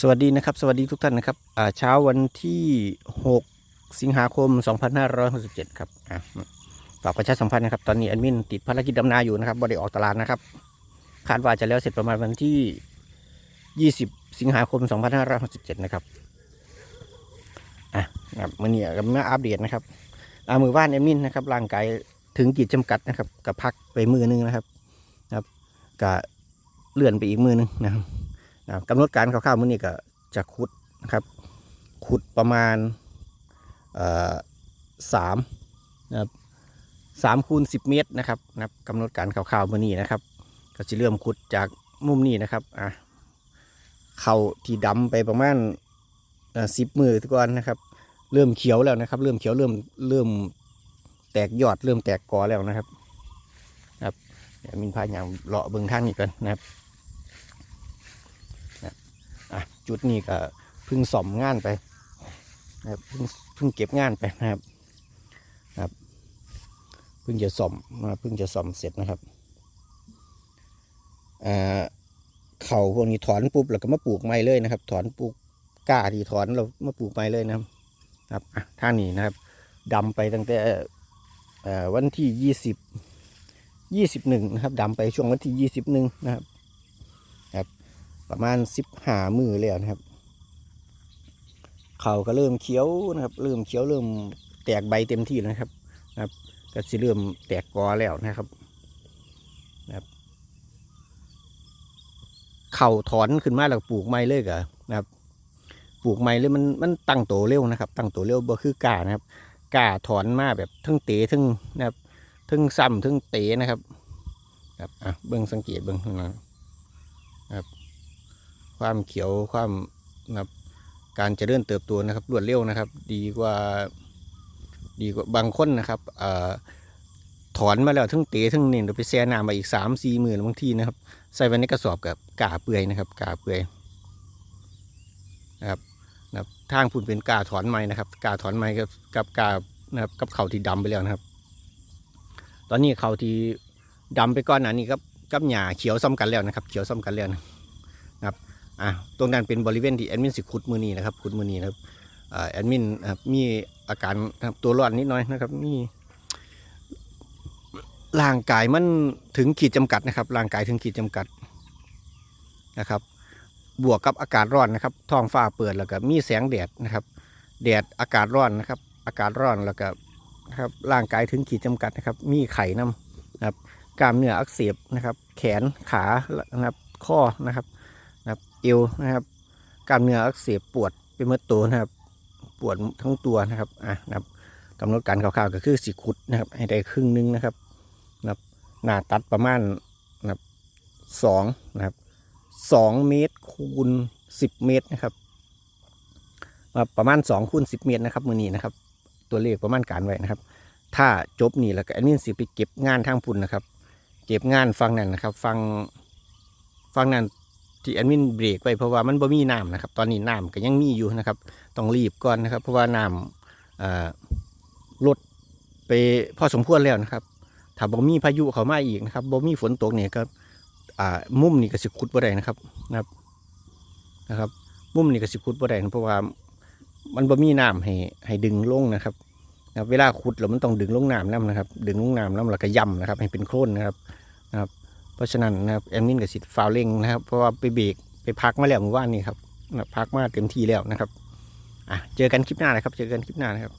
สวัสดีนะครับ สวัสดีทุกท่านนะครับอ่าเช้าวันที่ 6 สิงหาคม 2567 ครับอะฝากประชาสัมพันธ์นะครับ ตอนนี้แอดมินติดภารกิจดำนาอยู่นะครับบริออกตลาดนะครับ คาดว่าจะแล้วเสร็จประมาณวันที่ 20 สิงหาคม 2567 นะครับอะครับมื่อนี้ก็มาอัปเดตนะครับอ่ามือว่านแอดมินนะครับร่างกายถึงขีดจำกัดนะครับกับพักไปมือนึงนะครับครับก็เลื่อนไปอีกมือนึงนะครับ กำหนดการคร่าวๆมื้อนี้ก็จะขุดนะครับขุดประมาณสามนะครับสามคูณสิบเมตรนะครับนะครับกำหนดการคร่าวๆมื้อนี้นะครับ ก็จะเริ่มขุดจากมุมนี้นะครับอะเข่าที่ดำไปประมาณสิบมือทุกวันนะครับ เริ่มเขียวแล้วนะครับ เริ่มเขียวเริ่มเริ่มแตกยอดเริ่มแตกกอแล้วนะครับนะครับเดี๋ยวมินพายางเลาะเบื้องทางนี้กันนะครับ อะ จุดนี้ก็เพิ่งสอมงานไปนะครับเพิ่งเพิ่งเก็บงานไปนะครับนะครับเพิ่งจะสอมมาเพิ่งจะสอมเสร็จนะครับอ่าเข่าพวกนี้ถอนปุ๊บแล้วก็มาปลูกใหม่เลยนะครับ ถอนปลูกกล้าที่ถอนเรามาปลูกใหม่เลยนะครับครับอะท่านี้นะครับดำไปตั้งแต่วันที่ยี่สิบยี่สิบหนึ่งนะครับดำไปช่วงวันที่ยี่สิบหนึ่งนะครับ ประมาณสิบหามือแล้วนะครับ เขาก็เริ่มเขียวนะครับ เริ่มเขียวเริ่มแตกใบเต็มที่แล้วนะครับนะครับ ก็สิเริ่มแตกกอแล้วนะครับนะครับ เข่าถอนขึ้นมาแล้วปลูกไม้เลยก็นะครับ ปลูกไม้เลยมันมันตั้งโตเร็วนะครับ ตั้งโตเร็วบ่คือกานะครับกาถอนมาแบบทั้งเตะทั้งนะครับทั้งซ้ำทั้งเตะนะครับ ครับอะเบิ้งสังเกตเบิ้งข้างหลังค ความเขียวความนะครับการเจริญเติบโตนะครับรวดเร็วนะครับ ดีกว่าดีกว่าบางคนนะครับอถอนมาแล้วทั้งเตะทั้งเน่นเดี๋ยวไปแช่น้ำมาอีกสามสี่หมื่นบางทีนะครับ ใส่ไว้ในกระสอบกับกาเปื่อยนะครับกาเปื่อยนะครับนะครับทางพุ่นเป็นกาถอนไม้นะครับ กาถอนไม้กับกับกานะครับกับเข่าที่ดำไปแล้วนะครับ ตอนนี้เข่าที่ดำไปก้อนหนานี้กับกับหญ้าเขียวซ้ำกันแล้วนะครับ เขียวซ้ำกันแล้วนะครับ อะตรงนั้นเป็นบริเวณที่แอดมินสิขุดมือนี้นะครับขุดมือนี้นะครับอแอดมินมีอาการครับตัวร้อนนิดหน่อยนะครับมีร่างกายมันถึงขีดจำกัดนะครับ ร่างกายถึงขีดจำกัดนะครับ บวกกับอากาศร้อนนะครับท้องฟ้าเปิดแล้วก็มีแสงแดดนะครับ แดดอากาศร้อนนะครับ อากาศร้อนแล้วก็นะครับร่างกายถึงขีดจำกัดนะครับ มีไข่น้ำนะครับกล้ามเนื้ออักเสบนะครับ แขนขานะครับข้อนะครับ เอวนะครับกล้ามเนื้ออักเสบปวดเป็นเมื่อตัวนะครับ ปวดทั้งตัวนะครับอะนะครับกำหนดการคร่าวๆก็คือสิขุดนะครับ ให้ได้ครึ่งหนึงนะครับนะครับหน้าตัดประมาณนะครับสองนะครับสองเมตรคูณสิบเมตรนะครับประมาณสองคูณสิบเมตรนะครับมือนี้นะครับ ตัวเลขประมาณการไว้นะครับ ถ้าจบนี่แล้วก็แอดมินสิไปเก็บงานทางพุ่นนะครับ เก็บงานฟังนั่นนะครับ ฟังฟังนั่น ที่แอดมินเบรกไปเพราะว่ามันบ่มีน้ำนะครับ ตอนนี้น้ำก็ยังมีอยู่นะครับ ต้องรีบก่อนนะครับ เพราะว่าน้ำลดไปพอสมควรแล้วนะครับถ้าบ่มีพายุเข้ามาอีกนะครับบ่มีฝนตกเนี่ยก็มุมนี่ก็สิขุดบ่ได้นะครับนะครับนะครับ มุมนี่ก็สิขุดบ่ได้เพราะว่ามันบ่มีน้ำให้ให้ดึงลงนะครับนะครับเวลาขุดแล้วมันต้องดึงลงน้ำน้ำนะครับ ดึงลงน้ำน้ำแล้วก็ย่ำนะครับ ให้เป็นโคลนนะครับ เพราะฉะนั้นนะครับแอดมินกับสิทธิ์ฟาวเร่งนะครับ เพราะว่าไปเบรกไปพักมาแล้วเมื่อวานนี้ครับพักมาเต็มที่แล้วนะครับอะเจอกันคลิปหน้านะครับ เจอกันคลิปหน้านะครับ